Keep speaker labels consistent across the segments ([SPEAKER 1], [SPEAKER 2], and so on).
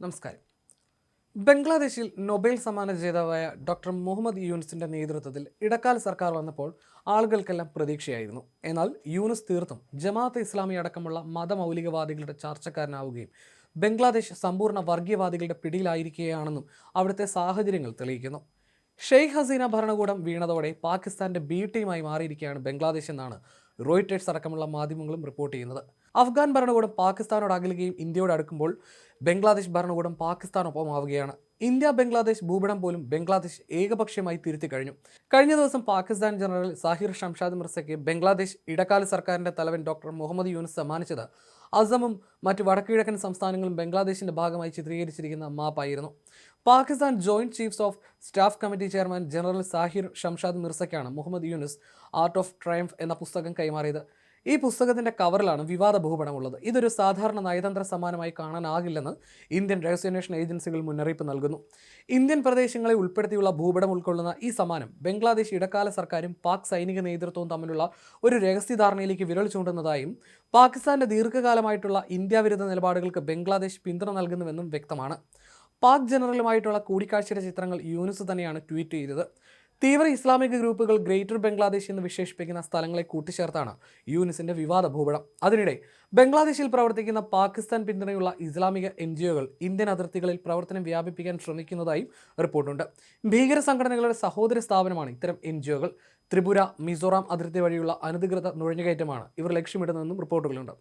[SPEAKER 1] നമസ്കാരം. ബംഗ്ലാദേശിൽ നൊബേൽ സമ്മാന ജേതാവായ ഡോക്ടർ മുഹമ്മദ് യൂനിസിന്റെ നേതൃത്വത്തിൽ ഇടക്കാല സർക്കാർ വന്നപ്പോൾ ആളുകൾക്കെല്ലാം പ്രതീക്ഷയായിരുന്നു. എന്നാൽ യൂനുസ് തീർത്തും ജമാഅത്ത് ഇസ്ലാമി അടക്കമുള്ള മതമൗലികവാദികളുടെ ചർച്ചക്കാരനാവുകയും ബംഗ്ലാദേശ് സമ്പൂർണ വർഗീയവാദികളുടെ പിടിയിലായിരിക്കുകയാണെന്നും അവിടുത്തെ സാഹചര്യങ്ങൾ തെളിയിക്കുന്നു. ഷെയ്ഖ് ഹസീന ഭരണകൂടം വീണതോടെ പാകിസ്ഥാന്റെ ബി ടീമായി മാറിയിരിക്കുകയാണ് ബംഗ്ലാദേശ് എന്നാണ് റോയിറ്റേഴ്സ് അടക്കമുള്ള മാധ്യമങ്ങളും റിപ്പോർട്ട് ചെയ്യുന്നത്. അഫ്ഗാൻ ഭരണകൂടം പാകിസ്ഥാനോട് അകലുകയും ഇന്ത്യയോട് അടുക്കുമ്പോൾ ബംഗ്ലാദേശ് ഭരണകൂടം പാകിസ്ഥാനൊപ്പം ആവുകയാണ്. ഇന്ത്യ ബംഗ്ലാദേശ് ഭൂപടം പോലും ബംഗ്ലാദേശ് ഏകപക്ഷീയമായി തിരുത്തി കഴിഞ്ഞു. കഴിഞ്ഞ ദിവസം പാകിസ്ഥാൻ ജനറൽ സാഹിർ ഷംഷാദ് മിർസയ്ക്ക് ബംഗ്ലാദേശ് ഇടക്കാല സർക്കാരിന്റെ തലവൻ ഡോക്ടർ മുഹമ്മദ് യൂനുസ് സമ്മാനിച്ചത്. അസമും മറ്റ് വടക്കുകിഴക്കൻ സംസ്ഥാനങ്ങളും ബംഗ്ലാദേശിന്റെ ഭാഗമായി ചിത്രീകരിച്ചിരിക്കുന്ന മാപ്പായിരുന്നു. Pakistan joint chiefs of staff committee chairman general Sahir Shamshad മിർസയ്ക്കാണ് Muhammad Yunus art of triumph എന്ന പുസ്തകം കൈമാറിയത്. ഈ പുസ്തകത്തിന്റെ കവറിലാണ് വിവാദ ബഹുപടമുള്ളത്. ഇതൊരു സാധാരണ നയതന്ത്ര സമ്മാനമായി കാണാനാകില്ലെന്ന് ഇന്ത്യൻ രഹസ്യാന്വേഷണ ഏജൻസികൾ മുന്നറിയിപ്പ് നൽകുന്നു. ഇന്ത്യൻ പ്രദേശങ്ങളെ ഉൾപ്പെടുത്തിയുള്ള ഭൂപടം ഉൾക്കൊള്ളുന്ന ഈ സമ്മാനം ബംഗ്ലാദേശ് ഇടക്കാല സർക്കാരും പാക് സൈനിക നേതൃത്വവും തമ്മിലുള്ള ഒരു രഹസ്യധാരണയിലേക്ക് വിരൽ ചൂണ്ടുന്നതായും പാകിസ്ഥാന്റെ ദീർഘകാലമായിട്ടുള്ള ഇന്ത്യ വിരുദ്ധ നിലപാടുകൾക്ക് ബംഗ്ലാദേശ് പിന്തുണ നൽകുന്നുവെന്നും വ്യക്തമാണ്. പാക് ജനറലുമായിട്ടുള്ള കൂടിക്കാഴ്ചയുടെ ചിത്രങ്ങൾ യൂനുസ് തന്നെയാണ് ട്വീറ്റ് ചെയ്തത്. തീവ്ര ഇസ്ലാമിക ഗ്രൂപ്പുകൾ ഗ്രേറ്റർ ബംഗ്ലാദേശ് എന്ന് വിശേഷിപ്പിക്കുന്ന സ്ഥലങ്ങളെ കൂട്ടിച്ചേർത്താണ് യൂനിസിന്റെ വിവാദ ഭൂപടം. അതിനിടെ ബംഗ്ലാദേശിൽ പ്രവർത്തിക്കുന്ന പാകിസ്ഥാൻ പിന്തുണയുള്ള ഇസ്ലാമിക എൻ ഇന്ത്യൻ അതിർത്തികളിൽ പ്രവർത്തനം വ്യാപിപ്പിക്കാൻ ശ്രമിക്കുന്നതായും റിപ്പോർട്ടുണ്ട്. ഭീകര സംഘടനകളുടെ സഹോദര സ്ഥാപനമാണ് ഇത്തരം എൻ ത്രിപുര മിസോറാം അതിർത്തി വഴിയുള്ള അനധികൃത നുഴഞ്ഞുകയറ്റമാണ് ഇവർ ലക്ഷ്യമിടുന്നതെന്നും റിപ്പോർട്ടുകളുണ്ട്.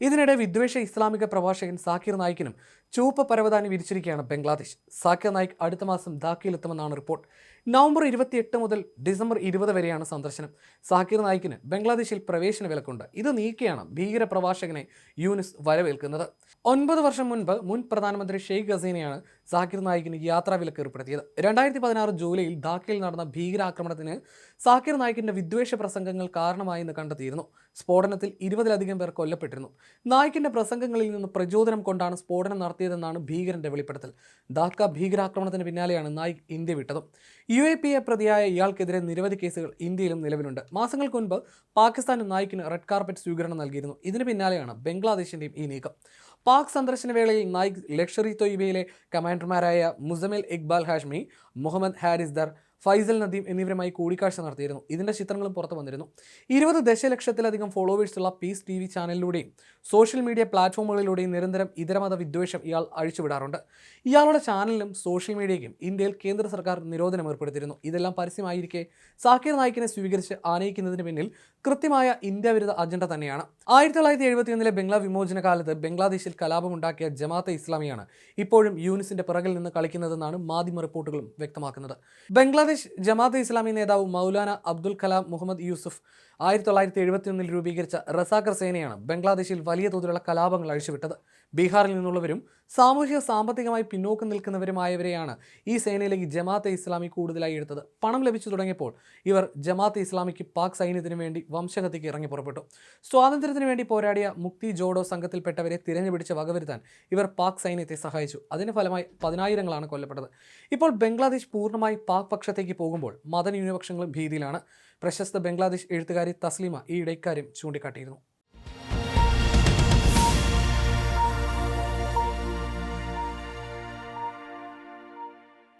[SPEAKER 1] ഇതിനിടെ വിദ്വേഷ ഇസ്ലാമിക പ്രഭാഷകൻ സാക്കിർ നായിക്കിനും ചുവപ്പ് പരവതാനി വിരിച്ചിരിക്കുകയാണ് ബംഗ്ലാദേശ്. സാക്കിർ നായിക് അടുത്ത മാസം ധാക്കയിലെത്തുമെന്നാണ് റിപ്പോർട്ട്. നവംബർ ഇരുപത്തിയെട്ട് മുതൽ ഡിസംബർ ഇരുപത് വരെയാണ് സന്ദർശനം. സാക്കിർ നായിക്കിന് ബംഗ്ലാദേശിൽ പ്രവേശന വിലക്കുണ്ട്. ഇത് നീക്കിയാണ് ഭീകര പ്രഭാഷകനെ യൂനിസ് വരവേൽക്കുന്നത്. ഒൻപത് വർഷം മുൻപ് മുൻ പ്രധാനമന്ത്രി ഷെയ്ഖ് ഹസീനയാണ് സാക്കിർ നായിക്കിന് യാത്രാ വിലക്ക് ഏർപ്പെടുത്തിയത് രണ്ടായിരത്തി പതിനാറ് ജൂലൈയിൽ ധാക്കയിൽ നടന്ന ഭീകരാക്രമണത്തിന് സാക്കിർ നായിക്കിന്റെ വിദ്വേഷ പ്രസംഗങ്ങൾ കാരണമായെന്ന് കണ്ടെത്തിയിരുന്നു. സ്ഫോടനത്തിൽ ഇരുപതിലധികം പേർ കൊല്ലപ്പെട്ടിരുന്നു. നായിക്കിന്റെ പ്രസംഗങ്ങളിൽ നിന്ന് പ്രചോദനം കൊണ്ടാണ് സ്ഫോടനം നടത്തിയതെന്നാണ് ഭീകരന്റെ വെളിപ്പെടുത്തൽ. ധാക്ക ഭീകരാക്രമണത്തിന് പിന്നാലെയാണ് നായിക് ഇന്ത്യ വിട്ടതും. യു എ പി എ പ്രതിയായ ഇയാൾക്കെതിരെ നിരവധി കേസുകൾ ഇന്ത്യയിലും നിലവിലുണ്ട്. മാസങ്ങൾക്ക് മുൻപ് പാകിസ്ഥാനും നായിക്കിന് റെഡ് കാർപ്പറ്റ് സ്വീകരണം നൽകിയിരുന്നു. ഇതിന് പിന്നാലെയാണ് ബംഗ്ലാദേശിന്റെയും ഈ നീക്കം. പാക് സന്ദർശന വേളയിൽ നായിക് ലക്ഷറി തൊയ്ബയിലെ കമാൻഡർമാരായ മുസമിൽ ഇക്ബാൽ ഹാഷ്മി മുഹമ്മദ് ഹാരിസ് ദർ ഫൈസൽ നദീം എന്നിവരുമായി കൂടിക്കാഴ്ച നടത്തിയിരുന്നു. ഇതിന്റെ ചിത്രങ്ങളും പുറത്തു വന്നിരുന്നു. ഇരുപത് ദശലക്ഷത്തിലധികം ഫോളോവേഴ്സുള്ള പീസ് ടി വി ചാനലിലൂടെയും സോഷ്യൽ മീഡിയ പ്ലാറ്റ്ഫോമുകളിലൂടെയും നിരന്തരം ഇതരമത വിദ്വേഷം ഇയാൾ അഴിച്ചുവിടാറുണ്ട്. ഇയാളുടെ ചാനലിനും സോഷ്യൽ മീഡിയയ്ക്കും ഇന്ത്യയിൽ കേന്ദ്ര സർക്കാർ നിരോധനം ഏർപ്പെടുത്തിയിരുന്നു. ഇതെല്ലാം പരസ്യമായിരിക്കെ സാക്കിർ നായിക്കിനെ സ്വീകരിച്ച് ആനയിക്കുന്നതിന് പിന്നിൽ കൃത്യമായ ഇന്ത്യ വിരുദ്ധ അജണ്ട തന്നെയാണ്. ആയിരത്തി തൊള്ളായിരത്തി എഴുപത്തിയൊന്നിലെ ബംഗ്ലാ വിമോചന കാലത്ത് ബംഗ്ലാദേശിൽ കലാപമുണ്ടാക്കിയ ജമാഅത്തെ ഇസ്ലാമിയാണ് ഇപ്പോഴും യൂനിസിന്റെ പിറകിൽ നിന്ന് കളിക്കുന്നതെന്നാണ് മാധ്യമ റിപ്പോർട്ടുകളും വ്യക്തമാക്കുന്നത്. ബംഗ്ലാദേശ് ബംഗ്ലാദേശ് ജമാഅത്തെ ഇസ്ലാമി നേതാവ് മൗലാന അബ്ദുൽ കലാം മുഹമ്മദ് യൂസുഫ് ആയിരത്തി തൊള്ളായിരത്തി എഴുപത്തിയൊന്നിൽ രൂപീകരിച്ച റസാഖർ സേനയാണ് ബംഗ്ലാദേശിൽ വലിയ തോതിലുള്ള കലാപങ്ങൾ അഴിച്ചുവിട്ടത്. ബീഹാറിൽ നിന്നുള്ളവരും സാമൂഹിക സാമ്പത്തികമായി പിന്നോക്കം നിൽക്കുന്നവരുമായവരെയാണ് ഈ സേനയിലേക്ക് ജമാഅത്തെ ഇസ്ലാമി കൂടുതലായി എടുത്തത്. പണം ലഭിച്ചു തുടങ്ങിയപ്പോൾ ഇവർ ജമാഅത്തെ ഇസ്ലാമിക്ക് പാക് സൈന്യത്തിന് വേണ്ടി വംശഗതിക്ക് ഇറങ്ങി പുറപ്പെട്ടു. സ്വാതന്ത്ര്യത്തിന് വേണ്ടി പോരാടിയ മുക്തി ജോഡോ സംഘത്തിൽപ്പെട്ടവരെ തിരഞ്ഞുപിടിച്ച് വകവരുത്താൻ ഇവർ പാക് സൈന്യത്തെ സഹായിച്ചു. അതിന് ഫലമായി പതിനായിരങ്ങളാണ് കൊല്ലപ്പെട്ടത്. ഇപ്പോൾ ബംഗ്ലാദേശ് പൂർണമായി പാക് പക്ഷത്തേക്ക് പോകുമ്പോൾ മതന്യൂനപക്ഷങ്ങളും ഭീതിയിലാണ്. പ്രശസ്ത ബംഗ്ലാദേശ് എഴുത്തുകാരി തസ്ലിമ ഈ ഇടയ്ക്കാര്യം ചൂണ്ടിക്കാട്ടിയിരുന്നു.